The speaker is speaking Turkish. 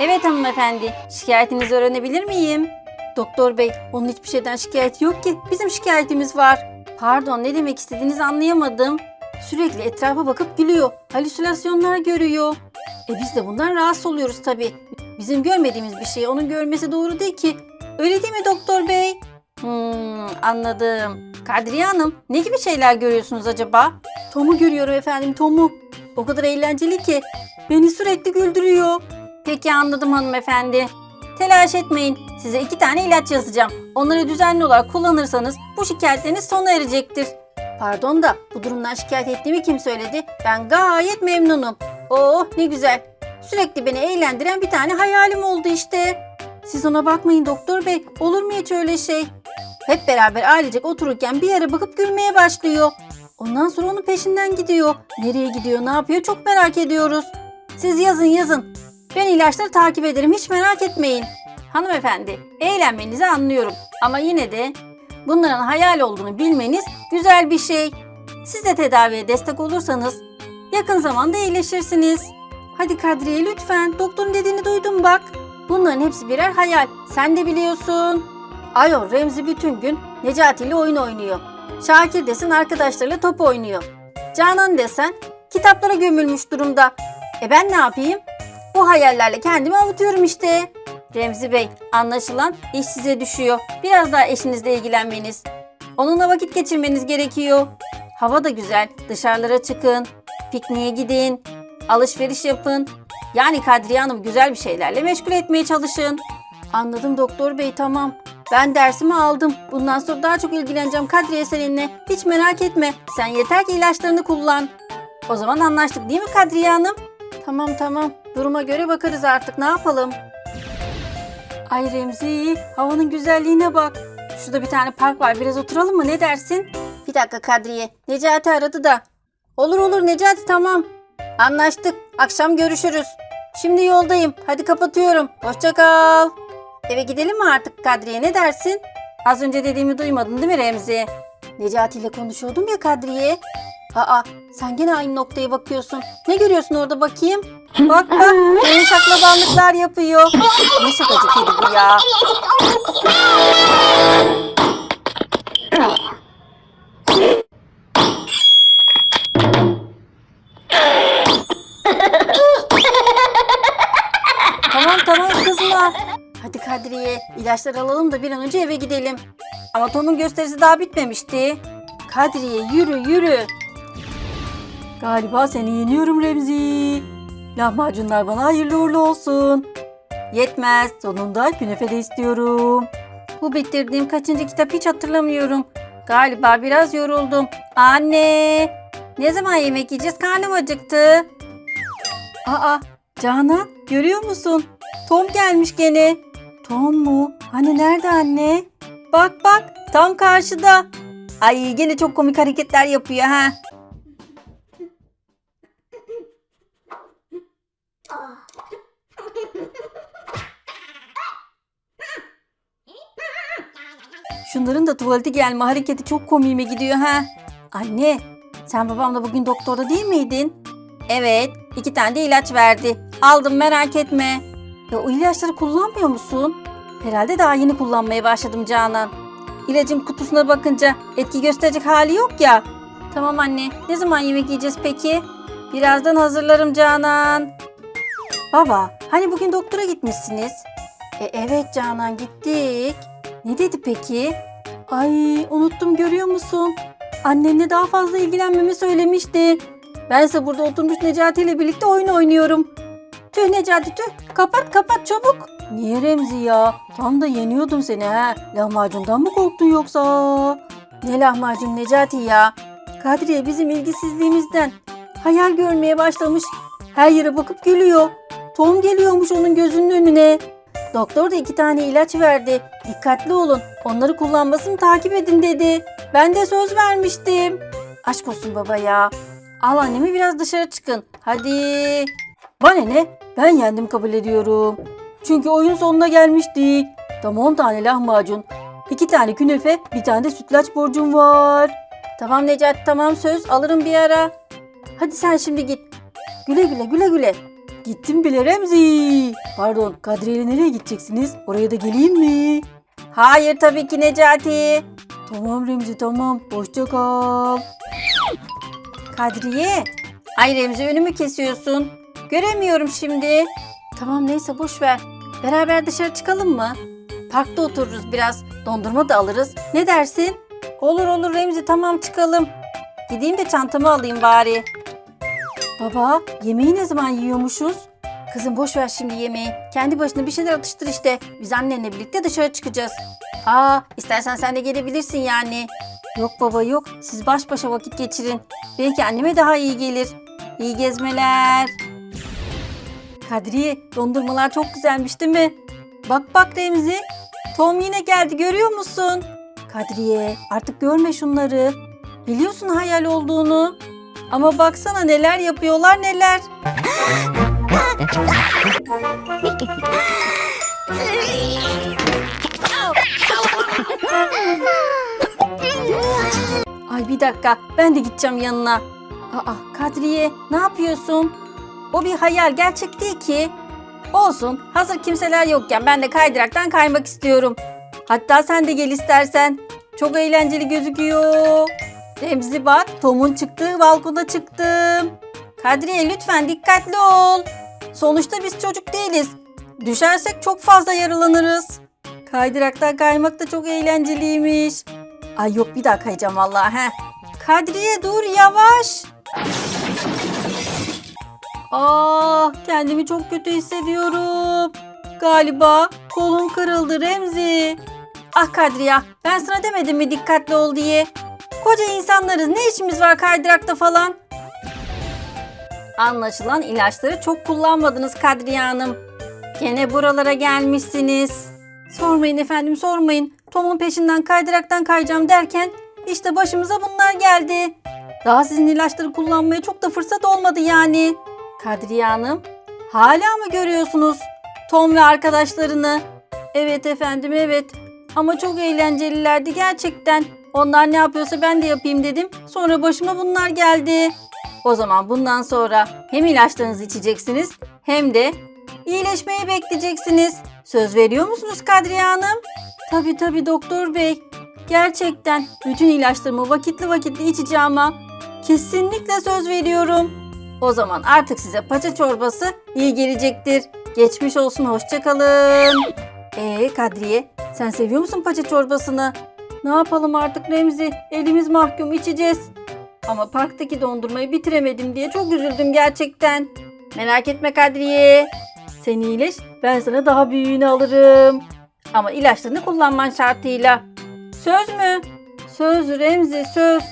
Evet hanımefendi. Şikayetinizi öğrenebilir miyim? Doktor bey, onun hiçbir şeyden şikayeti yok ki. Bizim şikayetimiz var. Pardon, ne demek istediğinizi anlayamadım. Sürekli etrafa bakıp gülüyor. Halüsinasyonlar görüyor. E biz de bundan rahatsız oluyoruz tabii. Bizim görmediğimiz bir şeyi onun görmesi doğru değil ki. Öyle değil mi doktor bey? Hmm, anladım. Kadriye Hanım, ne gibi şeyler görüyorsunuz acaba? Tom'u görüyorum efendim, Tom'u. O kadar eğlenceli ki. Beni sürekli güldürüyor. Peki anladım hanımefendi. Telaş etmeyin. Size iki tane ilaç yazacağım. Onları düzenli olarak kullanırsanız bu şikayetleriniz sona erecektir. Pardon da bu durumdan şikayet ettiğimi kim söyledi? Ben gayet memnunum. Oh ne güzel. Sürekli beni eğlendiren bir tane hayalim oldu işte. Siz ona bakmayın doktor bey. Olur mu hiç öyle şey? Hep beraber ailecek otururken bir yere bakıp gülmeye başlıyor. Ondan sonra onun peşinden gidiyor. Nereye gidiyor, ne yapıyor çok merak ediyoruz. Siz yazın yazın. Ben ilaçları takip ederim hiç merak etmeyin. Hanımefendi, eğlenmenizi anlıyorum ama yine de bunların hayal olduğunu bilmeniz güzel bir şey. Siz de tedaviye destek olursanız yakın zamanda iyileşirsiniz. Hadi Kadriye lütfen doktorun dediğini duydum bak. Bunların hepsi birer hayal. Sen de biliyorsun. Ayol Remzi bütün gün Necati ile oyun oynuyor. Şakir desen arkadaşlarıyla top oynuyor. Canan desen kitaplara gömülmüş durumda. E ben ne yapayım? Bu hayallerle kendimi avutuyorum işte. Remzi Bey, anlaşılan iş size düşüyor. Biraz daha eşinizle ilgilenmeniz. Onunla vakit geçirmeniz gerekiyor. Hava da güzel. Dışarılara çıkın. Pikniğe gidin. Alışveriş yapın. Yani Kadriye Hanım güzel bir şeylerle meşgul etmeye çalışın. Anladım doktor bey tamam. Ben dersimi aldım. Bundan sonra daha çok ilgileneceğim Kadriye seninle. Hiç merak etme. Sen yeter ki ilaçlarını kullan. O zaman anlaştık değil mi Kadriye Hanım? Tamam tamam. Duruma göre bakarız artık. Ne yapalım? Ay Remzi, havanın güzelliğine bak. Şurada bir tane park var. Biraz oturalım mı? Ne dersin? Bir dakika Kadriye. Necati aradı da. Olur olur Necati tamam. Anlaştık. Akşam görüşürüz. Şimdi yoldayım. Hadi kapatıyorum. Hoşça kal. Eve gidelim mi artık Kadriye? Ne dersin? Az önce dediğimi duymadın değil mi Remzi? Necati ile konuşuyordum ya Kadriye. Aa sen gene aynı noktaya bakıyorsun. Ne görüyorsun orada bakayım? Bak bak benim şaklabanlıklar yapıyor. Ne şakacı kedi bu ya. Tamam tamam kızma. Hadi Kadriye ilaçları alalım da bir an önce eve gidelim. Ama Tom'un gösterisi daha bitmemişti. Kadriye yürü yürü. Galiba seni yeniyorum Remzi. Lahmacunlar bana hayırlı uğurlu olsun. Yetmez. Sonunda künefe de istiyorum. Bu bitirdiğim kaçıncı kitap hiç hatırlamıyorum. Galiba biraz yoruldum. Anne! Ne zaman yemek yiyeceğiz? Karnım acıktı. Aa, Canan görüyor musun? Tom gelmiş gene. Tom mu? Hani nerede anne? Bak bak tam karşıda. Ay gene çok komik hareketler yapıyor ha. Şunların da tuvalete gelme hareketi çok komiğime gidiyor ha. Anne, sen babamla bugün doktorda değil miydin? Evet, iki tane de ilaç verdi. Aldım merak etme. Ya o ilaçları kullanmıyor musun? Herhalde daha yeni kullanmaya başladım Canan. İlacın kutusuna bakınca etki gösterecek hali yok ya. Tamam anne, ne zaman yemek yiyeceğiz peki? Birazdan hazırlarım Canan. Baba, hani bugün doktora gitmişsiniz? E, evet Canan gittik. Ne dedi peki? Ay unuttum görüyor musun? Annenle daha fazla ilgilenmemi söylemişti. Bense burada oturmuş Necati ile birlikte oyun oynuyorum. Tüh Necati tüh. Kapat kapat çabuk. Niye Remzi ya? Tam da yeniyordum seni ha. Lahmacundan mı korktun yoksa? Ne lahmacun Necati ya? Kadriye bizim ilgisizliğimizden hayal görmeye başlamış. Her yere bakıp gülüyor. Tom geliyormuş onun gözünün önüne. Doktor da iki tane ilaç verdi. Dikkatli olun. Onları kullanmasını takip edin dedi. Ben de söz vermiştim. Aşk olsun baba ya. Al annemi biraz dışarı çıkın. Hadi. Bana ne? Ben yendim kabul ediyorum. Çünkü oyun sonuna gelmiştik. Tam 10 tane lahmacun. 2 tane künefe, bir tane de sütlaç borcum var. Tamam Necati tamam söz alırım bir ara. Hadi sen şimdi git. Güle güle güle güle. Gittim bile Remzi. Pardon Kadriye ile nereye gideceksiniz? Oraya da geleyim mi? Hayır tabii ki Necati. Tamam Remzi tamam. Hoşça kal. Kadriye. Ay Remzi önümü kesiyorsun. Göremiyorum şimdi. Tamam neyse boş ver. Beraber dışarı çıkalım mı? Parkta otururuz biraz. Dondurma da alırız. Ne dersin? Olur olur Remzi tamam çıkalım. Gideyim de çantamı alayım bari. Baba yemeği ne zaman yiyormuşuz? Kızım boş ver şimdi yemeği. Kendi başına bir şeyler atıştır işte. Biz annenle birlikte dışarı çıkacağız. Aa istersen sen de gelebilirsin yani. Yok baba yok. Siz baş başa vakit geçirin. Belki anneme daha iyi gelir. İyi gezmeler. Kadriye dondurmalar çok güzelmiş değil mi? Bak bak Remzi. Tom yine geldi görüyor musun? Kadriye artık görme şunları. Biliyorsun hayal olduğunu. Ama baksana neler yapıyorlar neler. Ay bir dakika ben de gideceğim yanına. Aa Kadriye ne yapıyorsun? O bir hayal gerçek değil ki. Olsun hazır kimseler yokken ben de kaydıraktan kaymak istiyorum. Hatta sen de gel istersen. Çok eğlenceli gözüküyor. Remzi bak Tom'un çıktığı balkona çıktım. Kadriye lütfen dikkatli ol. Sonuçta biz çocuk değiliz. Düşersek çok fazla yaralanırız. Kaydıraktan kaymak da çok eğlenceliymiş. Ay yok bir daha kayacağım vallahi he. Kadriye dur yavaş. Ah kendimi çok kötü hissediyorum. Galiba kolum kırıldı Remzi. Ah Kadriye ben sana demedim mi dikkatli ol diye. Koca insanlarız ne işimiz var kaydırakta falan. Anlaşılan ilaçları çok kullanmadınız Kadriye Hanım. Gene buralara gelmişsiniz. Sormayın efendim sormayın. Tom'un peşinden kaydıraktan kayacağım derken işte başımıza bunlar geldi. Daha sizin ilaçları kullanmaya çok da fırsat olmadı yani. Kadriye Hanım hala mı görüyorsunuz Tom ve arkadaşlarını? Evet efendim evet ama çok eğlencelilerdi gerçekten. Onlar ne yapıyorsa ben de yapayım dedim. Sonra başıma bunlar geldi. O zaman bundan sonra hem ilaçlarınızı içeceksiniz hem de iyileşmeyi bekleyeceksiniz. Söz veriyor musunuz Kadriye Hanım? Tabii tabii doktor bey. Gerçekten bütün ilaçlarımı vakitli vakitli içeceğime kesinlikle söz veriyorum. O zaman artık size paça çorbası iyi gelecektir. Geçmiş olsun hoşçakalın. Ee Kadriye sen seviyor musun paça çorbasını? Ne yapalım artık Remzi? Elimiz mahkum içeceğiz. Ama parktaki dondurmayı bitiremedim diye çok üzüldüm gerçekten. Merak etme Kadriye. Sen iyileş ben sana daha büyüğünü alırım. Ama ilaçlarını kullanman şartıyla. Söz mü? Söz Remzi söz.